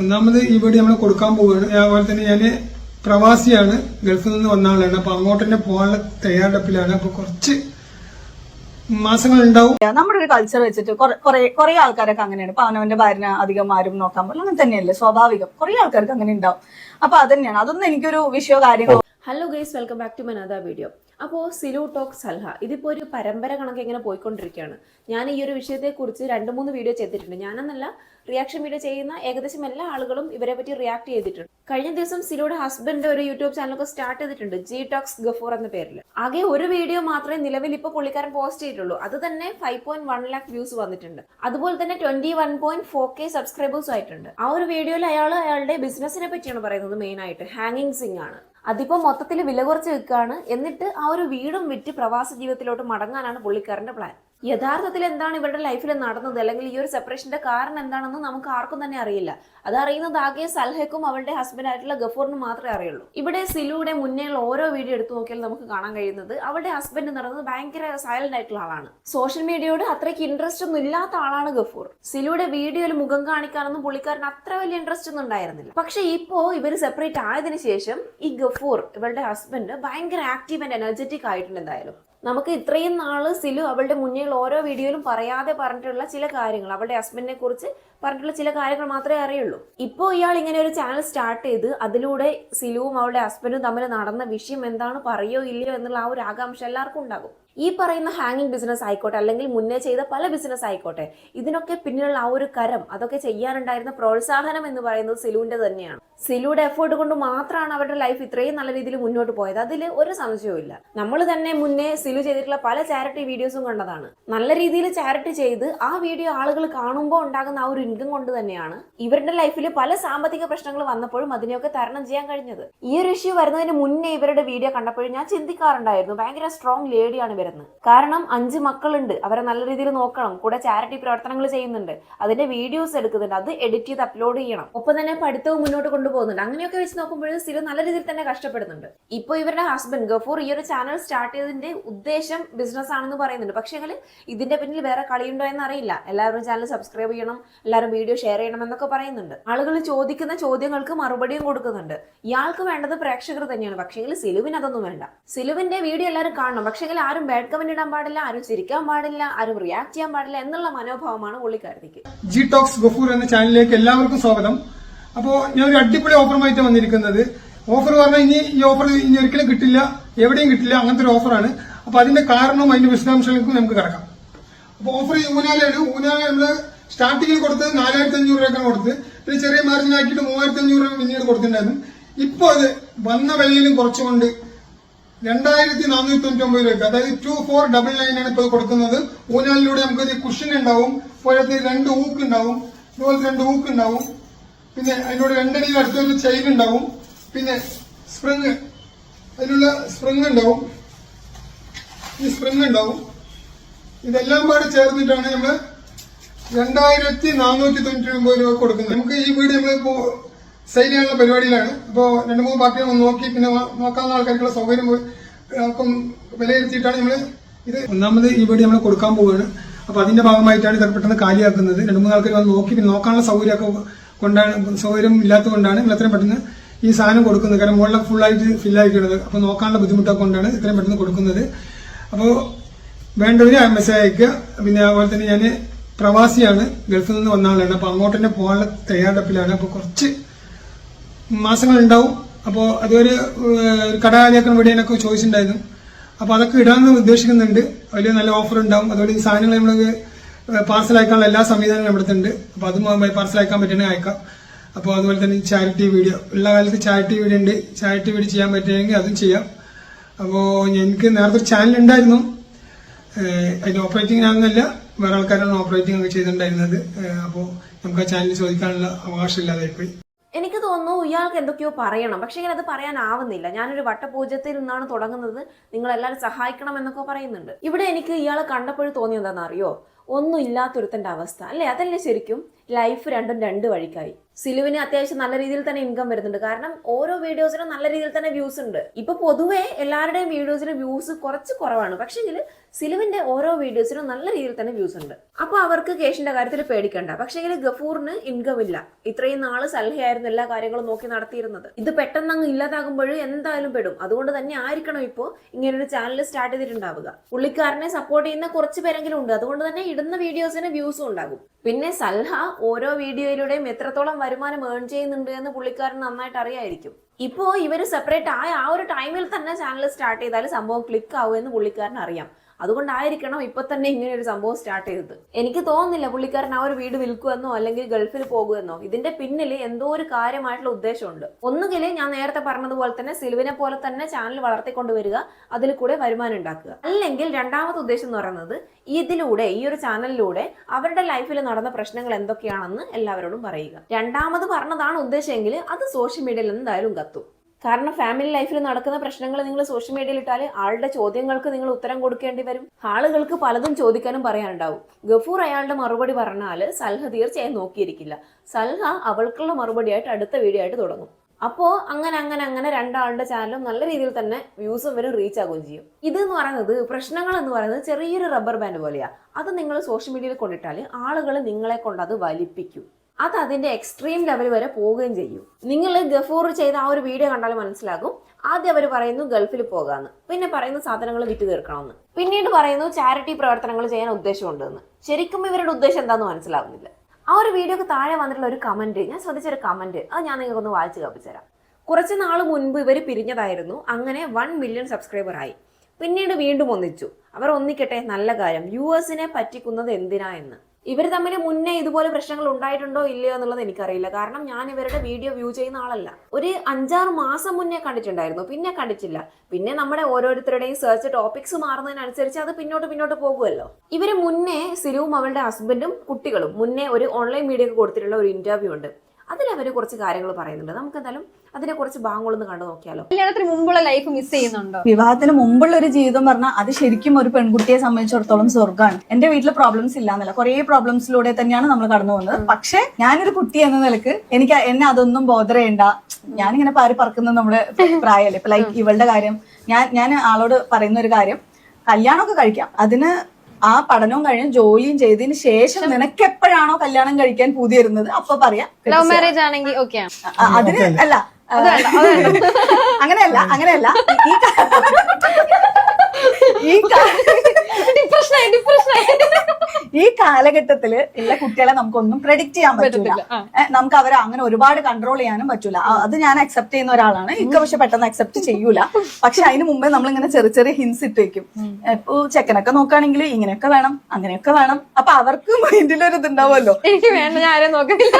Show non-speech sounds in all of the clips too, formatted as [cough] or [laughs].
ഒന്നാമത് ഈ വീട് നമ്മൾ കൊടുക്കാൻ പോവുകയാണ്. അതുപോലെ തന്നെ ഞാൻ പ്രവാസിയാണ്. ഗൾഫിൽ നിന്ന് വന്ന ആളാണ്. അപ്പൊ അങ്ങോട്ട് തന്നെ പോകാനുള്ള തയ്യാറെടുപ്പിലാണ്. അപ്പൊ കുറച്ച് മാസങ്ങൾ ഉണ്ടാവും നമ്മുടെ ഒരു കൾച്ചർ വെച്ചിട്ട് കുറെ ആൾക്കാരൊക്കെ അങ്ങനെയാണ്. ഇപ്പൊ അവനവന്റെ ഭാര്യനെ അധികം ആരും നോക്കാൻ പറ്റില്ല. അങ്ങനെ തന്നെയല്ലേ? സ്വാഭാവികം. കുറെ ആൾക്കാർക്ക് അങ്ങനെ ഉണ്ടാവും. അപ്പൊ അത് തന്നെയാണ്. അതൊന്നും എനിക്കൊരു വിഷയോ കാര്യങ്ങളോ hello guys welcome back to മനാദ video അപ്പോൾ സിലു ടോക്ക് സൽഹ ഇതിപ്പോൾ ഒരു പരമ്പര കണക്ക് ഇങ്ങനെ പോയിക്കൊണ്ടിരിക്കുകയാണ്. ഞാൻ ഈ ഒരു വിഷയത്തെക്കുറിച്ച് രണ്ട് മൂന്ന് വീഡിയോ ചെയ്തിട്ടുണ്ട്. ഞാനെന്നല്ല റിയാക്ഷൻ വീഡിയോ ചെയ്യുന്ന ഏകദേശം എല്ലാ ആളുകളും ഇവരെ പറ്റി റിയാക്ട് ചെയ്തിട്ടുണ്ട്. കഴിഞ്ഞ ദിവസം സിലോയുടെ ഹസ്ബൻഡ് ഒരു യൂട്യൂബ് ചാനലൊക്കെ സ്റ്റാർട്ട് ചെയ്തിട്ടുണ്ട് ജി ടോക്സ് ഗഫൂർ എന്ന പേരിൽ ആകെ ഒരു വീഡിയോ മാത്രമേ നിലവിൽ ഇപ്പോൾ പുള്ളിക്കാരൻ പോസ്റ്റ് ചെയ്തിട്ടുള്ളൂ. അത് തന്നെ five point one lakh views വന്നിട്ടുണ്ട്. അതുപോലെ തന്നെ twenty one point four K സബ്സ്ക്രൈബേഴ്സും ആയിട്ടുണ്ട്. ആ ഒരു വീഡിയോയിൽ അയാൾ അയാളുടെ ബിസിനസിനെ പറ്റിയാണ് പറയുന്നത് മെയിൻ ആയിട്ട്. ഹാങ്ങിങ് സിംഗ് ആണ്. അതിപ്പോ മൊത്തത്തിൽ വില കുറച്ച് വെക്കുകയാണ് എന്നിട്ട് ആ ഒരു വീടും വിറ്റ് പ്രവാസ ജീവിതത്തിലോട്ട് മടങ്ങാനാണ് പുള്ളിക്കാരന്റെ പ്ലാൻ യഥാർത്ഥത്തിൽ എന്താണ് ഇവരുടെ ലൈഫിൽ നടന്നത്? അല്ലെങ്കിൽ ഈ ഒരു സെപ്പറേഷന്റെ കാരണം എന്താണെന്ന് നമുക്ക് ആർക്കും തന്നെ അറിയില്ല. അത് അറിയുന്നത് ആകെ സൽഹയ്ക്കും അവളുടെ ഹസ്ബൻഡ് ആയിട്ടുള്ള ഗഫൂറിനും മാത്രമേ അറിയുള്ളൂ. ഇവിടെ സിലുവിടെ മുന്നേയുള്ള ഓരോ വീഡിയോ എടുത്തു നോക്കിയാൽ നമുക്ക് കാണാൻ കഴിയുന്നത് അവളുടെ ഹസ്ബൻഡ് എന്ന് പറയുന്നത് ഭയങ്കര സൈലന്റ് ആയിട്ടുള്ള ആളാണ്. സോഷ്യൽ മീഡിയയോട് അത്രയ്ക്ക് ഇൻട്രസ്റ്റ് ഒന്നും ഇല്ലാത്ത ആളാണ് ഗഫൂർ. സിലുവിടെ വീഡിയോയിൽ മുഖം കാണിക്കാനൊന്നും പുള്ളിക്കാരന് അത്ര വലിയ ഇൻട്രസ്റ്റ് ഒന്നും ഉണ്ടായിരുന്നില്ല. പക്ഷെ ഇപ്പോ ഇവർ സെപ്പറേറ്റ് ആയതിനു ശേഷം ഈ ഗഫൂർ ഇവളുടെ ഹസ്ബൻഡ് ഭയങ്കര ആക്റ്റീവ് ആൻഡ് എനർജറ്റിക് ആയിട്ടുണ്ട് എന്തായാലും. നമുക്ക് ഇത്രയും നാൾ സിലു അവളുടെ മുന്നിൽ ഓരോ വീഡിയോയിലും പറയാതെ പറഞ്ഞിട്ടുള്ള ചില കാര്യങ്ങൾ അവളുടെ ഹസ്ബൻഡിനെ കുറിച്ച് പറഞ്ഞിട്ടുള്ള ചില കാര്യങ്ങൾ മാത്രമേ അറിയുള്ളൂ. ഇപ്പോൾ ഇയാൾ ഇങ്ങനെ ഒരു ചാനൽ സ്റ്റാർട്ട് ചെയ്ത് അതിലൂടെ സിലുവും അവളുടെ ഹസ്ബൻഡും തമ്മിൽ നടന്ന വിഷയം എന്താണ് പറയോ ഇല്ലയോ എന്നുള്ള ആ ഒരു ആകാംക്ഷ എല്ലാവർക്കും ഉണ്ടാകും. ഈ പറയുന്ന ഹാങ്ങിങ് ബിസിനസ് ആയിക്കോട്ടെ അല്ലെങ്കിൽ മുന്നേ ചെയ്ത പല ബിസിനസ് ആയിക്കോട്ടെ ഇതിനൊക്കെ പിന്നിലുള്ള ആ ഒരു കരം അതൊക്കെ ചെയ്യാനുണ്ടായിരുന്ന പ്രോത്സാഹനം എന്ന് പറയുന്നത് സിലുവിന്റെ തന്നെയാണ്. സിലുയുടെ എഫേർട്ട് കൊണ്ട് മാത്രമാണ് അവരുടെ ലൈഫ് ഇത്രയും നല്ല രീതിയിൽ മുന്നോട്ട് പോയത്. അതിൽ ഒരു സംശയവും ഇല്ല നമ്മൾ തന്നെ മുന്നേ സിലു ചെയ്തിട്ടുള്ള പല ചാരിറ്റി വീഡിയോസും കണ്ടതാണ്. നല്ല രീതിയിൽ ചാരിറ്റി ചെയ്ത് ആ വീഡിയോ ആളുകൾ കാണുമ്പോൾ ഉണ്ടാകുന്ന ആ ഒരു ഇൻകം കൊണ്ട് തന്നെയാണ് ഇവരുടെ ലൈഫിൽ പല സാമ്പത്തിക പ്രശ്നങ്ങൾ വന്നപ്പോഴും അതിനെയൊക്കെ തരണം ചെയ്യാൻ കഴിഞ്ഞത്. ഈ ഒരു ഇഷ്യൂ വരുന്നതിന് മുന്നേ ഇവരുടെ വീഡിയോ കണ്ടപ്പോഴും ഞാൻ ചിന്തിക്കാറുണ്ടായിരുന്നു. ഭയങ്കര സ്ട്രോങ് ലേഡിയാണ് വരുന്നത് കാരണം അഞ്ച് മക്കളുണ്ട്. അവരെ നല്ല രീതിയിൽ നോക്കണം. കൂടെ ചാരിറ്റി പ്രവർത്തനങ്ങൾ ചെയ്യുന്നുണ്ട്. അതിന്റെ വീഡിയോസ് എടുക്കുന്നുണ്ട്. അത് എഡിറ്റ് ചെയ്ത് അപ്ലോഡ് ചെയ്യണം. ഒപ്പം തന്നെ പഠിത്തവും മുന്നോട്ട് കൊണ്ടുപോകുന്നുണ്ട്. അങ്ങനെയൊക്കെ വെച്ച് നോക്കുമ്പോൾ സിലു നല്ല രീതിയിൽ തന്നെ കഷ്ടപ്പെടുന്നുണ്ട്. ഇപ്പൊ ഇവരുടെ ഹസ്ബൻഡ് ഗഫൂർ ഈ ഒരു ചാനൽ സ്റ്റാർട്ട് ചെയ്തതിന്റെ ഉദ്ദേശം ബിസിനസ് ആണെന്ന് പറയുന്നുണ്ട്. പക്ഷേ ഇതിന്റെ പിന്നിൽ വേറെ കളിയുണ്ടോ എന്ന് അറിയില്ല. എല്ലാവരും ചാനൽ സബ്സ്ക്രൈബ് ചെയ്യണം എല്ലാവരും വീഡിയോ ഷെയർ ചെയ്യണം എന്നൊക്കെ പറയുന്നുണ്ട്. ആളുകൾ ചോദിക്കുന്ന ചോദ്യങ്ങൾക്ക് മറുപടിയും കൊടുക്കുന്നുണ്ട്. ഇയാൾക്ക് വേണ്ടത് പ്രേക്ഷകർ തന്നെയാണ്. പക്ഷേ സിലുവിന് അതൊന്നും വേണ്ട. സിലുവിന്റെ വീഡിയോ എല്ലാവരും കാണണം. പക്ഷേ ആരും ബാഡ് കമന്റ് ഇടാൻ പാടില്ല ആരും ചിരിക്കാൻ പാടില്ല ആരും റിയാക്ട് ചെയ്യാൻ പാടില്ല എന്നുള്ള മനോഭാവമാണ് പുള്ളിക്കാരത്തിക്ക് ജി ടോക്സ് ഗഫൂർ എന്ന ചാനലിലേക്ക് എല്ലാവർക്കും സ്വാഗതം. അപ്പോ ഞാൻ ഒരു അടിപൊളി ഓഫറുമായിട്ട് വന്നിരിക്കുന്നത്. ഓഫർ പറഞ്ഞാൽ ഇനി ഈ ഓഫർ ഇനി ഒരിക്കലും കിട്ടില്ല എവിടെയും കിട്ടില്ല അങ്ങനത്തെ ഒരു ഓഫറാണ് അപ്പോൾ അതിന്റെ കാരണവും അതിന്റെ വിശദാംശങ്ങൾക്കും നമുക്ക് കിടക്കാം. അപ്പൊ ഓഫർ ഊനാലയാണ് ഊനാല നമ്മൾ സ്റ്റാർട്ടിങ്ങിൽ കൊടുത്തത് നാലായിരത്തി അഞ്ഞൂറ് രൂപയ്ക്കാണ് കൊടുത്തത്. പിന്നെ ചെറിയ മാർജിൻ ആക്കിയിട്ട് മൂവായിരത്തി അഞ്ഞൂറ് രൂപ പിന്നീട് കൊടുത്തിട്ടുണ്ടായിരുന്നു. ഇപ്പോൾ അത് വന്ന വിലയിലും കുറച്ചുകൊണ്ട് രണ്ടായിരത്തി നാനൂറ്റി തൊണ്ണൂറ്റി ഒമ്പത് രൂപയ്ക്ക് അതായത് ടു ഫോർ ഡബിൾ നയൻ ആണ് ഇപ്പോൾ കൊടുക്കുന്നത്. ഊനാലിലൂടെ നമുക്ക് കുഷൻ ഉണ്ടാവും പോലത്തെ രണ്ട് ഊക്ക് ഉണ്ടാവും അതുപോലെ രണ്ട് ഊക്ക് ഉണ്ടാവും. പിന്നെ അതിനോട് രണ്ടടി അടുത്തൊരു ചെയിൻ ഉണ്ടാവും. പിന്നെ സ്പ്രിങ് അതിനുള്ള സ്പ്രിങ് ഉണ്ടാവും. ഈ സ്പ്രിങ് ഉണ്ടാവും. ഇതെല്ലാം പാടെ ചേർന്നിട്ടാണ് നമ്മൾ രണ്ടായിരത്തി നാനൂറ്റി തൊണ്ണൂറ്റി ഒമ്പത് രൂപ കൊടുക്കുന്നത്. നമുക്ക് ഈ വീട് നമ്മളിപ്പോ സെയിൽ ചെയ്യാനുള്ള പരിപാടിയിലാണ്. ഇപ്പോ രണ്ട് മൂന്ന് പാർട്ടികൾ നോക്കി. പിന്നെ നോക്കാവുന്ന ആൾക്കാർക്കുള്ള സൗകര്യം അപ്പം വിലയിരുത്തിയിട്ടാണ് നമ്മൾ ഇത് ഒന്നാമത് ഈ വീട് നമ്മൾ കൊടുക്കാൻ പോവുകയാണ് അപ്പൊ അതിന്റെ ഭാഗമായിട്ടാണ് ഇത് പെട്ടെന്ന് കാലിയാക്കുന്നത്. രണ്ട് മൂന്ന് ആൾക്കാർ വന്ന് നോക്കി. പിന്നെ നോക്കാനുള്ള സൗകര്യമൊക്കെ കൊണ്ടാണ് സൗകര്യം ഇല്ലാത്തത് കൊണ്ടാണ് നിങ്ങൾ എത്രയും പെട്ടെന്ന് ഈ സാധനം കൊടുക്കുന്നത്. കാരണം മുകളിലൊക്കെ ഫുള്ളായിട്ട് ഫില്ലായിക്കുന്നത് അപ്പൊ നോക്കാനുള്ള ബുദ്ധിമുട്ടൊക്കെ കൊണ്ടാണ് ഇത്രയും പെട്ടെന്ന് കൊടുക്കുന്നത്. അപ്പോൾ വേണ്ടവര് മെസ്സേജ് അയക്കുക. പിന്നെ അതുപോലെ തന്നെ ഞാൻ പ്രവാസിയാണ്. ഗൾഫിൽ നിന്ന് വന്ന ആളാണ്. അപ്പോൾ അങ്ങോട്ട് തന്നെ പോകാനുള്ള തയ്യാറെടുപ്പിലാണ്. അപ്പൊ കുറച്ച് മാസങ്ങൾ ഉണ്ടാവും അപ്പോൾ അതൊരു കടകാലിയാക്കാൻ വേണ്ടി വീഡിയോനൊക്കെ ചോദിച്ചിട്ടുണ്ടായിരുന്നു. അപ്പൊ അതൊക്കെ ഇടാമെന്ന് ഉദ്ദേശിക്കുന്നുണ്ട്. അതിൽ നല്ല ഓഫർ ഉണ്ടാവും. അതുപോലെ ഈ സാധനങ്ങൾ നമ്മൾ പാർസൽ അയക്കാനുള്ള എല്ലാ സംവിധാനങ്ങളും നമ്മുടെ ഉണ്ട് അപ്പൊ അതും പാർസൽ അയക്കാൻ പറ്റുന്ന അയക്കാം. അപ്പോൾ അതുപോലെ തന്നെ ചാരിറ്റി വീഡിയോ. ഉള്ള കാലത്ത് ചാരിറ്റി വീഡിയോ ഉണ്ട്. ചാരിറ്റി വീഡിയോ ചെയ്യാൻ പറ്റുമെങ്കിൽ അതും ചെയ്യാം. അപ്പോൾ എനിക്ക് നേരത്തെ ഒരു ചാനൽ ഉണ്ടായിരുന്നു. അതിന്റെ ഓപ്പറേറ്റിംഗ് ഞാനൊന്നല്ല വേറെ ആൾക്കാരാണ് ഓപ്പറേറ്റിംഗ് ഒക്കെ ചെയ്തിട്ടുണ്ടായിരുന്നത്. അപ്പോൾ നമുക്ക് ആ ചാനൽ ചോദിക്കാനുള്ള അവകാശം ഇല്ലാതായി പോയി എനിക്ക് തോന്നുന്നു ഇയാൾക്ക് എന്തൊക്കെയോ പറയണം. പക്ഷേ ഇങ്ങനെ അത് പറയാനാവുന്നില്ല. ഞാനൊരു വട്ടപൂജത്തിൽ നിന്നാണ് തുടങ്ങുന്നത്. നിങ്ങളെല്ലാവരും സഹായിക്കണം എന്നൊക്കെ പറയുന്നുണ്ട്. ഇവിടെ എനിക്ക് ഇയാളെ കണ്ടപ്പോഴും തോന്നിയത് എന്താണെന്ന് അറിയോ ഒന്നും ഇല്ലാത്തൊരുത്തന്റെ അവസ്ഥ. അല്ലേ? അതല്ലേ ശരിക്കും ലൈഫ് രണ്ടും രണ്ട് വഴിക്കായി. സിലുവിന് അത്യാവശ്യം നല്ല രീതിയിൽ തന്നെ ഇൻകം വരുന്നുണ്ട്. കാരണം ഓരോ വീഡിയോസിനും നല്ല രീതിയിൽ തന്നെ വ്യൂസ് ഉണ്ട്. ഇപ്പൊ പൊതുവെ എല്ലാവരുടെയും വീഡിയോസിന് വ്യൂസ് കുറച്ച് കുറവാണ്. പക്ഷെങ്കിൽ സിലുവിന്റെ ഓരോ വീഡിയോസിനും നല്ല രീതിയിൽ തന്നെ വ്യൂസ് ഉണ്ട്. അപ്പൊ അവർക്ക് കേഷിന്റെ കാര്യത്തിൽ പേടിക്കണ്ട. പക്ഷെങ്കിൽ ഗഫൂറിന് ഇൻകം ഇല്ല. ഇത്രയും നാൾ സൽഹയായിരുന്നു എല്ലാ കാര്യങ്ങളും നോക്കി നടത്തിയിരുന്നത്. ഇത് പെട്ടെന്ന് അങ്ങ് ഇല്ലാതാകുമ്പോൾ എന്തായാലും പെടും. അതുകൊണ്ട് തന്നെ ആയിരിക്കണം ഇപ്പോ ഇങ്ങനൊരു ചാനൽ സ്റ്റാർട്ട് ചെയ്തിട്ടുണ്ടാവുക. പുള്ളിക്കാരനെ സപ്പോർട്ട് ചെയ്യുന്ന കുറച്ച് പേരെങ്കിലും ഉണ്ട്. അതുകൊണ്ട് തന്നെ ഇടുന്ന വീഡിയോസിന് വ്യൂസും ഉണ്ടാകും. പിന്നെ സൽഹ ഓരോ വീഡിയോയിലൂടെയും എത്രത്തോളം വരുമാനം ഏൺ ചെയ്യുന്നുണ്ട് എന്ന് പുള്ളിക്കാരൻ നന്നായിട്ട് അറിയായിരിക്കും. ഇപ്പോ ഇവർ സെപ്പറേറ്റ് ആയ ആ ഒരു ടൈമിൽ തന്നെ ചാനൽ സ്റ്റാർട്ട് ചെയ്താൽ സംഭവം ക്ലിക്ക് ആവും എന്ന് പുള്ളിക്കാരൻ അറിയാം. അതുകൊണ്ടായിരിക്കണം ഇപ്പൊ തന്നെ ഇങ്ങനെ ഒരു സംഭവം സ്റ്റാർട്ട് ചെയ്തത്. എനിക്ക് തോന്നുന്നില്ല പുള്ളിക്കാരൻ ആ ഒരു വീട് വിൽക്കുമെന്നോ അല്ലെങ്കിൽ ഗൾഫിൽ പോകുമെന്നോ. ഇതിന്റെ പിന്നിൽ എന്തോ ഒരു കാര്യമായിട്ടുള്ള ഉദ്ദേശമുണ്ട്. ഒന്നുകിൽ ഞാൻ നേരത്തെ പറഞ്ഞതുപോലെ തന്നെ സിൽവിനെ പോലെ തന്നെ ചാനൽ വളർത്തിക്കൊണ്ടുവരിക അതിൽ കൂടെ വരുമാനം ഉണ്ടാക്കുക. അല്ലെങ്കിൽ രണ്ടാമത്തെ ഉദ്ദേശം എന്ന് പറയുന്നത് ഇതിലൂടെ ഈ ഒരു ചാനലിലൂടെ അവരുടെ ലൈഫിൽ നടന്ന പ്രശ്നങ്ങൾ എന്തൊക്കെയാണെന്ന് എല്ലാവരോടും പറയുക. രണ്ടാമത് പറഞ്ഞതാണ് ഉദ്ദേശമെങ്കിൽ അത് സോഷ്യൽ മീഡിയയിൽ എന്തായാലും കത്തും കാരണം ഫാമിലി ലൈഫിൽ നടക്കുന്ന പ്രശ്നങ്ങൾ നിങ്ങൾ സോഷ്യൽ മീഡിയയിൽ ഇട്ടാൽ ആളുടെ ചോദ്യങ്ങൾക്ക് നിങ്ങൾ ഉത്തരം കൊടുക്കേണ്ടി വരും. ആളുകൾക്ക് പലതും ചോദിക്കാനും പറയാനുണ്ടാവും. ഗഫൂർ അയാളുടെ മറുപടി പറഞ്ഞാൽ സൽഹ തീർച്ചയായും നോക്കിയിരിക്കില്ല. സൽഹ അവൾക്കുള്ള മറുപടിയായിട്ട് അടുത്ത വീഡിയോ ആയിട്ട് തുടങ്ങും. അപ്പോൾ അങ്ങനെ അങ്ങനെ അങ്ങനെ രണ്ടാളുടെ ചാനലും നല്ല രീതിയിൽ തന്നെ വ്യൂസും വരും റീച്ച് ആകുകയും ചെയ്യും. ഇത് എന്ന് പറയുന്നത് പ്രശ്നങ്ങൾ എന്ന് പറയുന്നത് ചെറിയൊരു റബ്ബർ ബാൻഡ് പോലെയാണ് അത് നിങ്ങൾ സോഷ്യൽ മീഡിയയിൽ കൊണ്ടിട്ടാൽ ആളുകൾ നിങ്ങളെ കൊണ്ട് അത് വലിപ്പിക്കും. അത് അതിന്റെ എക്സ്ട്രീം ലെവൽ വരെ പോവുകയും ചെയ്യും. നിങ്ങൾ ഗഫൂർ ചെയ്ത ആ ഒരു വീഡിയോ കണ്ടാൽ മനസ്സിലാകും. ആദ്യം അവർ പറയുന്നു ഗൾഫിൽ പോകാന്ന്. പിന്നെ പറയുന്നു സാധനങ്ങൾ വിറ്റ് തീർക്കണമെന്ന്. പിന്നീട് പറയുന്നു ചാരിറ്റി പ്രവർത്തനങ്ങൾ ചെയ്യാൻ ഉദ്ദേശമുണ്ടെന്ന്. ശരിക്കും ഇവരുടെ ഉദ്ദേശം എന്താണെന്ന് മനസ്സിലാവുന്നില്ല. ആ ഒരു വീഡിയോക്ക് താഴെ വന്നിട്ടുള്ള ഒരു കമന്റ് ഞാൻ ശ്രദ്ധിച്ചൊരു കമന്റ് അത് ഞാൻ നിങ്ങൾക്ക് നിങ്ങൾക്കൊന്ന് വായിച്ച് കപ്പിച്ചുതരാം കുറച്ച് നാൾ മുൻപ് ഇവർ പിരിഞ്ഞതായിരുന്നു. അങ്ങനെ വൺ മില്യൺ സബ്സ്ക്രൈബർ ആയി. പിന്നീട് വീണ്ടും ഒന്നിച്ചു. അവർ ഒന്നിക്കട്ടെ നല്ല കാര്യം. യു എസിനെ പറ്റിക്കുന്നത് എന്തിനാ എന്ന്. ഇവർ തമ്മിൽ മുന്നേ ഇതുപോലെ പ്രശ്നങ്ങൾ ഉണ്ടായിട്ടുണ്ടോ ഇല്ലയോ എന്നുള്ളത് എനിക്കറിയില്ല. കാരണം ഞാൻ ഇവരുടെ വീഡിയോ വ്യൂ ചെയ്യുന്ന ആളല്ല. ഒരു അഞ്ചാറ് മാസം മുന്നേ കണ്ടിട്ടുണ്ടായിരുന്നു. പിന്നെ കണ്ടിട്ടില്ല. പിന്നെ നമ്മുടെ ഓരോരുത്തരുടെയും സെർച്ച് ടോപ്പിക്സ് മാറുന്നതിനനുസരിച്ച് അത് പിന്നോട്ട് പിന്നോട്ട് പോകുമല്ലോ. ഇവർ മുന്നേ സിലുവും അവളുടെ ഹസ്ബൻഡും കുട്ടികളും മുന്നേ ഒരു ഓൺലൈൻ മീഡിയക്ക് കൊടുത്തിട്ടുള്ള ഒരു ഇന്റർവ്യൂ ഉണ്ട്. അതിൽ അവർ കുറച്ച് കാര്യങ്ങൾ പറയുന്നുണ്ട്. നമുക്ക് എന്തായാലും അതിനെ കുറച്ച് ഭാഗങ്ങളൊന്ന് കണ്ടു നോക്കിയാലോ? കല്യാണത്തിന് മുമ്പുള്ള ലൈഫ് മിസ് ചെയ്യുന്നുണ്ടോ? വിവാഹത്തിന് മുമ്പുള്ള ഒരു ജീവിതം പറഞ്ഞാൽ അത് ശരിക്കും ഒരു പെൺകുട്ടിയെ സംബന്ധിച്ചിടത്തോളം സ്വർഗമാണ് എന്റെ വീട്ടിൽ പ്രോബ്ലംസ് ഇല്ല ഇല്ലാന്നല്ല. കുറെ പ്രോബ്ലംസിലൂടെ തന്നെയാണ് നമ്മൾ കടന്നു പോകുന്നത്. പക്ഷെ ഞാനൊരു കുട്ടി എന്ന നിലയ്ക്ക് എനിക്ക് എന്നെ അതൊന്നും ബോധർ ചെയ്യണ്ട. ഞാനിങ്ങനെ പാരി പറക്കുന്നത് നമ്മുടെ പ്രായമല്ലേ ഇപ്പൊ ലൈക്ക് ഇവളുടെ കാര്യം. ഞാൻ ഞാൻ ആളോട് പറയുന്ന ഒരു കാര്യം. കല്യാണമൊക്കെ കഴിക്കാം. അതിന് ആ പഠനവും കഴിഞ്ഞ് ജോലിയും ചെയ്തതിന് ശേഷം നിനക്ക് എപ്പോഴാണോ കല്യാണം കഴിക്കാൻ പൂതി വരുന്നത് അപ്പൊ പറയാം. ലവ് മാരേജ് ആണെങ്കിൽ ഓക്കെ അതിന് അല്ല അങ്ങനെയല്ല അങ്ങനെയല്ല. ഈ ഡിപ്രഷനായി [laughs] ഡിപ്രഷനായി ഈ കാലഘട്ടത്തിൽ ഉള്ള കുട്ടികളെ നമുക്കൊന്നും പ്രെഡിക്റ്റ് ചെയ്യാൻ പറ്റൂല. പറ്റത്തില്ല, ആ. ഏ, നമുക്ക് അവരെ അങ്ങനെ ഒരുപാട് കൺട്രോൾ ചെയ്യാനും പറ്റൂല. അത് ഞാൻ അക്സെപ്റ്റ് ചെയ്യുന്ന ഒരാളാണ്. ഇക്ക പക്ഷെ പെട്ടെന്ന് അക്സെപ്റ്റ് ചെയ്യൂല. പക്ഷെ അതിന് മുമ്പേ നമ്മൾ ഇങ്ങനെ ചെറിയ ചെറിയ ഹിൻസ് ഇട്ട് വെക്കും. ഇപ്പൊ ചെക്കനൊക്കെ നോക്കുകയാണെങ്കിൽ ഇങ്ങനെയൊക്കെ വേണം അങ്ങനെയൊക്കെ വേണം. അപ്പൊ അവർക്ക് മൈൻഡിൽ ഒരു ഇതുണ്ടാവുമല്ലോ. എനിക്ക് വേണ്ട ഞാൻ ആരെ നോക്കുന്നില്ല.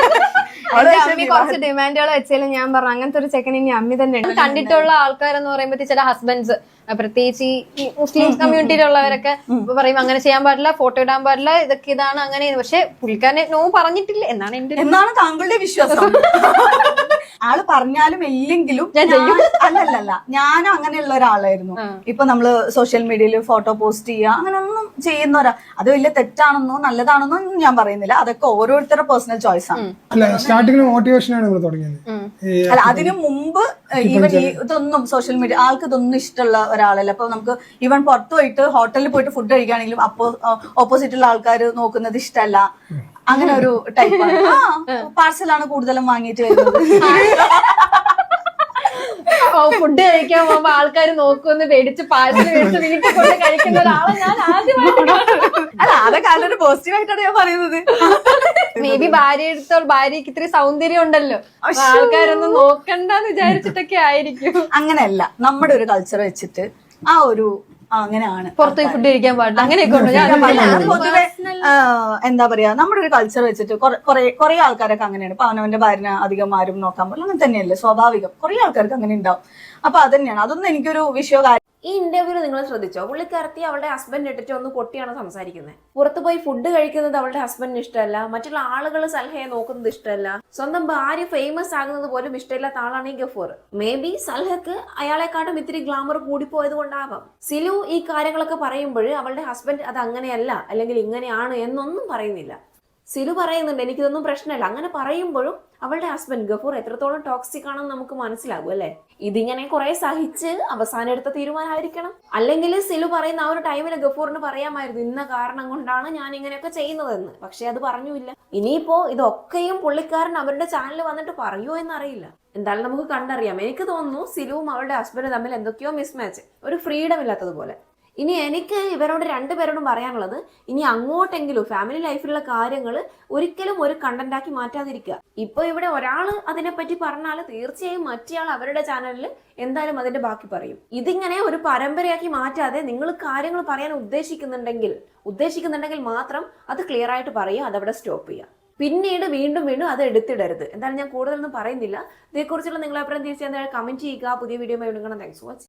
അമ്മി കുറച്ച് ഡിമാൻഡുകൾ വെച്ചാലും ഞാൻ പറഞ്ഞു. അങ്ങനത്തെ ഒരു ചെക്കൻ ഇനി അമ്മി തന്നെ ഉണ്ട്. കണ്ടിട്ടുള്ള ആൾക്കാരെന്ന് പറയുമ്പോ ചില ഹസ്ബൻഡ്സ് പ്രത്യേകിച്ച് ഈ- മുസ്ലിം കമ്മ്യൂണിറ്റിയിലുള്ളവരൊക്കെ പറയും അങ്ങനെ ചെയ്യാൻ പാടില്ല ഫോട്ടോ ഇടാൻ പാടില്ല ഇതൊക്കെ ഇതാണ് അങ്ങനെ. പക്ഷെ പുള്ളിക്കാരനെ നോ പറഞ്ഞിട്ടില്ല. എന്നാണ് എന്റെ എന്നാണ് താങ്കളുടെ വിശ്വാസം. [laughs] ആൾ പറഞ്ഞാലും ഇല്ലെങ്കിലും ഞാൻ ചെയ്യും. അല്ലല്ലല്ല. ഞാനും അങ്ങനെയുള്ള ഒരാളായിരുന്നു. ഇപ്പൊ നമ്മൾ സോഷ്യൽ മീഡിയയിൽ ഫോട്ടോ പോസ്റ്റ് ചെയ്യുക അങ്ങനെയൊന്നും ചെയ്യുന്ന ഒരാ അത് വലിയ തെറ്റാണെന്നോ നല്ലതാണെന്നോ ഞാൻ പറയുന്നില്ല. അതൊക്കെ ഓരോരുത്തരുടെ പേഴ്സണൽ ചോയ്സ് ആണ്. അല്ല മോട്ടിവേഷനാണ് തുടങ്ങിയത്. അതിനു മുമ്പ് ഈവൻ ഈ ഇതൊന്നും സോഷ്യൽ മീഡിയ ആൾക്ക് ഇതൊന്നും ഇഷ്ടമുള്ള ഒരാളല്ല. അപ്പൊ നമുക്ക് ഈവൻ പുറത്തു പോയിട്ട് ഹോട്ടലിൽ പോയിട്ട് ഫുഡ് കഴിക്കുകയാണെങ്കിലും അപ്പോ ഓപ്പോസിറ്റുള്ള ആൾക്കാർ നോക്കുന്നത് ഇഷ്ടമല്ല. അങ്ങനെ ഒരു ടൈപ്പ് പാർസലാണ് [laughs] കൂടുതലും വാങ്ങിയിട്ട് വരുന്നത്. ഫുഡ് കഴിക്കാൻ പോകുമ്പോ ആൾക്കാർ നോക്കുമെന്ന് പേടിച്ച് പാഴ്സൽ മേടിച്ച് വീട്ടിൽ കൊണ്ട് കഴിക്കുന്ന ഒരാളെ ഞാൻ ആദ്യമായിട്ട് അല്ല അതൊക്കെ ആളൊരു പോസിറ്റീവ് ആയിട്ടാണ് ഞാൻ പറയുന്നത്. മേ ബി ഭാര്യ എടുത്തോൾ ഭാര്യക്ക് ഇത്ര സൗന്ദര്യം ഉണ്ടല്ലോ. ആൾക്കാരൊന്നും നോക്കണ്ടെന്ന് വിചാരിച്ചിട്ടൊക്കെ ആയിരിക്കും. അങ്ങനെയല്ല നമ്മുടെ ഒരു കൾച്ചർ വെച്ചിട്ട് ആ ഒരു അങ്ങനെയാണ്. പുറത്ത് ഫുഡ് കഴിക്കാൻ പാടില്ല. അങ്ങനെയൊക്കെ പൊതുവെ എന്താ പറയാ നമ്മുടെ ഒരു കൾച്ചർ വെച്ചിട്ട് കുറെ കുറെ ആൾക്കാരൊക്കെ അങ്ങനെയാണ്. ഇപ്പൊ അവനവന്റെ ഭാര്യനെ അധികം ആരും നോക്കാൻ പറ്റില്ല അങ്ങനെ തന്നെയല്ലേ സ്വാഭാവികം. കുറെ ആൾക്കാർക്ക് അങ്ങനെ ഉണ്ടാവും. അപ്പൊ തന്നെയാണ്. അതൊന്നും എനിക്കൊരു വിഷയോ കാര്യം ഈ ഇന്റർവ്യൂവിൽ നിങ്ങൾ ശ്രദ്ധിച്ചോ? പുള്ളിക്കാരത്തി അവളുടെ ഹസ്ബൻഡ് ഇട്ടിട്ട് ഒന്ന് പൊട്ടിയാണ് സംസാരിക്കുന്നത് പുറത്തു പോയി ഫുഡ് കഴിക്കുന്നത് അവളുടെ ഹസ്ബൻഡിന് ഇഷ്ടമല്ല. മറ്റുള്ള ആളുകൾ സൽഹയെ നോക്കുന്നത് ഇഷ്ടമല്ല. സ്വന്തം ഭാര്യ ഫേമസ് ആകുന്നത് പോലും ഇഷ്ടമില്ലാത്ത ആളാണ് ഈ ഗഫൂർ. മേ ബി സൽഹക്ക് അയാളെക്കാട്ടും ഇത്തിരി ഗ്ലാമർ കൂടിപ്പോയത് കൊണ്ടാവാം. സിലു ഈ കാര്യങ്ങളൊക്കെ പറയുമ്പോൾ അവളുടെ ഹസ്ബൻഡ് അത് അങ്ങനെയല്ല അല്ലെങ്കിൽ ഇങ്ങനെയാണ് എന്നൊന്നും പറയുന്നില്ല. സിലു പറയുന്നുണ്ട് എനിക്കിതൊന്നും പ്രശ്നമില്ല. അങ്ങനെ പറയുമ്പോഴും അവളുടെ ഹസ്ബൻഡ് ഗഫൂർ എത്രത്തോളം ടോക്സിക് ആണെന്ന് നമുക്ക് മനസ്സിലാകും അല്ലേ? ഇതിങ്ങനെ കുറെ സഹിച്ച് അവസാനം എടുത്ത തീരുമാനമായിരിക്കണം. അല്ലെങ്കിൽ സിലു പറയുന്ന ആ ഒരു ടൈമിൽ ഗഫൂറിന് പറയാമായിരുന്നു ഇന്ന കാരണം കൊണ്ടാണ് ഞാൻ ഇങ്ങനെയൊക്കെ ചെയ്യുന്നതെന്ന്. പക്ഷെ അത് പറഞ്ഞില്ല ഇനിയിപ്പോ ഇതൊക്കെയും പുള്ളിക്കാരൻ അവരുടെ ചാനലിൽ വന്നിട്ട് പറയുമോ എന്നറിയില്ല. എന്തായാലും നമുക്ക് കണ്ടറിയാം. എനിക്ക് തോന്നുന്നു സിലുവും അവളുടെ ഹസ്ബൻഡും തമ്മിൽ എന്തൊക്കെയോ മിസ്മാച്ച് ഒരു ഫ്രീഡം ഇല്ലാത്തതുപോലെ. ഇനി എനിക്ക് ഇവരോട് രണ്ടുപേരോടും പറയാനുള്ളത് ഇനി അങ്ങോട്ടെങ്കിലും ഫാമിലി ലൈഫിലുള്ള കാര്യങ്ങൾ ഒരിക്കലും ഒരു കണ്ടന്റാക്കി മാറ്റാതിരിക്കുക. ഇപ്പൊ ഇവിടെ ഒരാൾ അതിനെപ്പറ്റി പറഞ്ഞാൽ തീർച്ചയായും മറ്റേയാൾ അവരുടെ ചാനലിൽ എന്തായാലും അതിന്റെ ബാക്കി പറയും. ഇതിങ്ങനെ ഒരു പരമ്പരയാക്കി മാറ്റാതെ നിങ്ങൾ കാര്യങ്ങൾ പറയാൻ ഉദ്ദേശിക്കുന്നുണ്ടെങ്കിൽ ഉദ്ദേശിക്കുന്നുണ്ടെങ്കിൽ മാത്രം അത് ക്ലിയർ ആയിട്ട് പറയുക അതവിടെ സ്റ്റോപ്പ് ചെയ്യുക. പിന്നീട് വീണ്ടും വീണ്ടും അത് എടുത്തിടരുത്. എന്തായാലും ഞാൻ കൂടുതലൊന്നും പറയുന്നില്ല. ഇതേക്കുറിച്ചുള്ള നിങ്ങളെ അഭിപ്രായം തീർച്ചയായും കമന്റ് ചെയ്യുക. പുതിയ വീഡിയോ വീണ്ടും കാണാം. Thanks watch